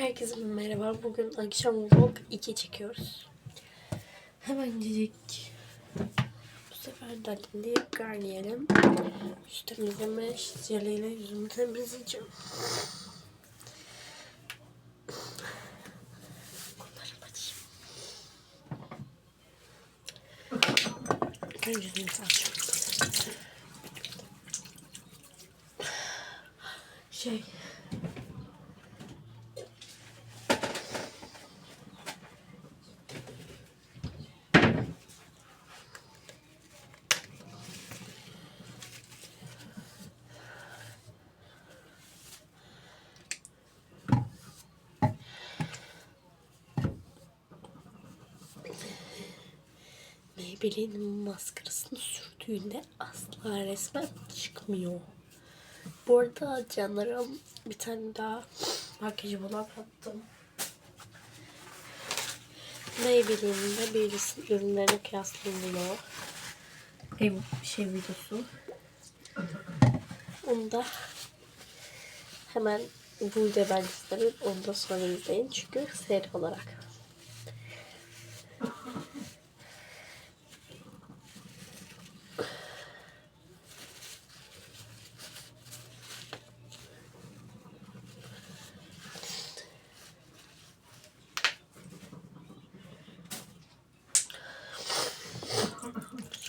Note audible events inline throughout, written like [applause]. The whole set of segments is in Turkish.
Herkese merhaba. Bugün akşam vlog 2 çekiyoruz. Hemen dedik. Bu sefer Dalin'de garniyelim. Yüz temizleme jeliyle yüzümü temizleyeceğim. Kollarımı açayım. Yüzümü açıyorum. Şey... Maybelline'in maskarasını sürdüğünde asla resmen çıkmıyor. Bu arada canlarım bir tane daha makyajı bulan attım. Maybelline'in de birisi ürünlerini kıyaslanıyor. Ev şey videosu. Onu da hemen bu videoyu ben isterim. Onu da sonra izleyin. Çünkü seri olarak.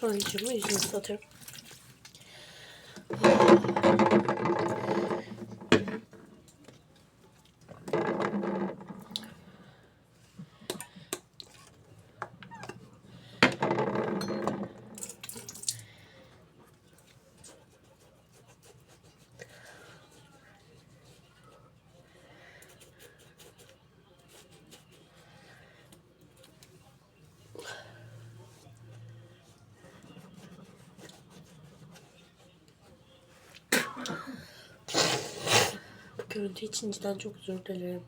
Sonracımı yüzünü satıyorum. Bu görüntü için cidden çok özür dilerim.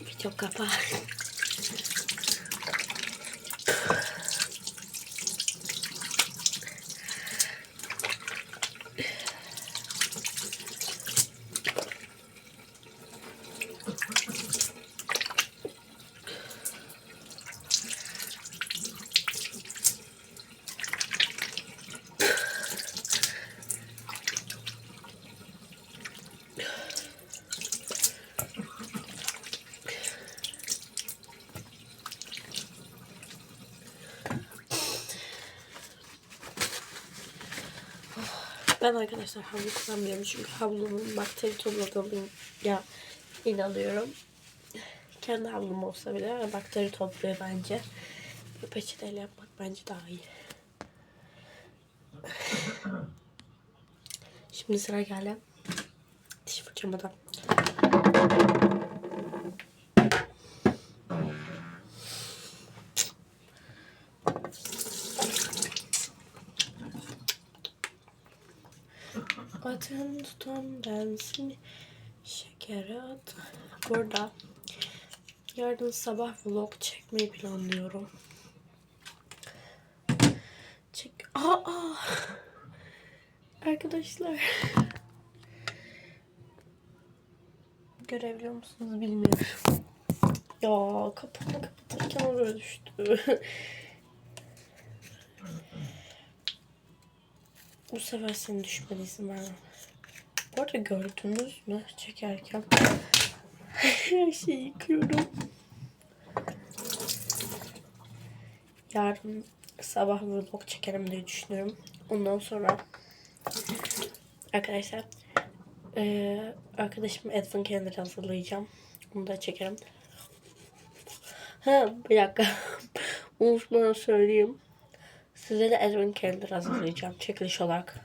Video kapa. Ben arkadaşlar havlu kullanmıyorum çünkü havlumun bakteri topladığını ya inanıyorum. Kendi havlum olsa bile bakteri topluyor bence. Bu peçeteyle yapmak bence daha iyi. Şimdi sıra geldi. Diş fırçamadan. Atın tutan bensin şekere at. Burada yarın sabah vlog çekmeyi planlıyorum. Çek. Aa! Arkadaşlar. Görebiliyor musunuz bilmiyorum. Ya kapağını kapatırken oraya düştü. [laughs] Bu sefer senin düşmene izin vermem. Bu arada gördünüz mü çekerken her şeyi yıkıyorum. Yarın sabah vlog çekerim diye düşünüyorum. Ondan sonra arkadaşlar eee arkadaşım Edwin Calendar hazırlayacağım. Onu da çekerim. Ha bir dakika. [laughs] Unutmadan söyleyeyim. Size de Edwin Calendar hazırlayacağım çekiliş olarak.